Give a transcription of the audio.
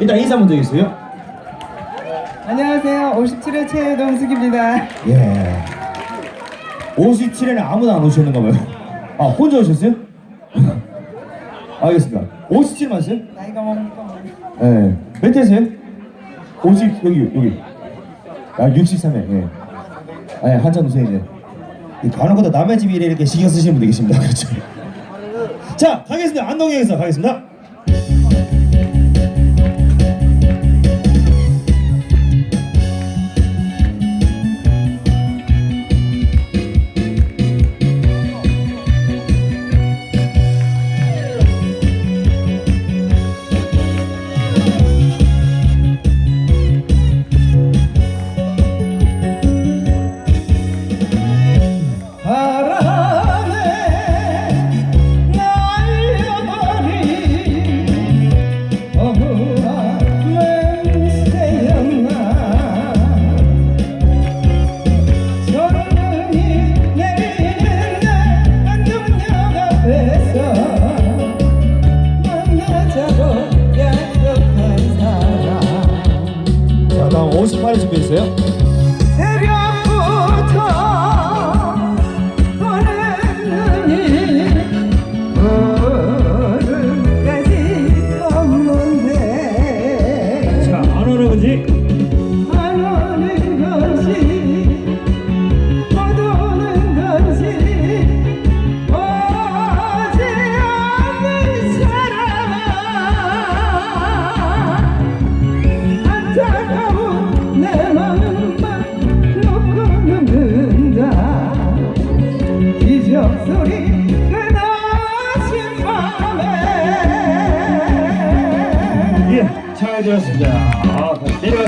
일단 인사 먼저 해주세요. 안녕하세요. 57회 최동숙입니다. 예. 57에는 아무도 안 오셨는가 봐요. 아, 혼자 오셨어요? 알겠습니다. 57 맞으세요? 나이가 뭡니까? 예. 몇 대세요? 50, 여기, 여기. 아, 63회, 예. 아, 예, 한참 우선 이제. 이 간혹가다 남의 집 일에 이렇게 신경 쓰시는 분들 계십니다. 그렇죠. 자, 가겠습니다. 안동역에서 가겠습니다. 자, 다음 58회 준비했어요. 들었습니다. 아, 내려가.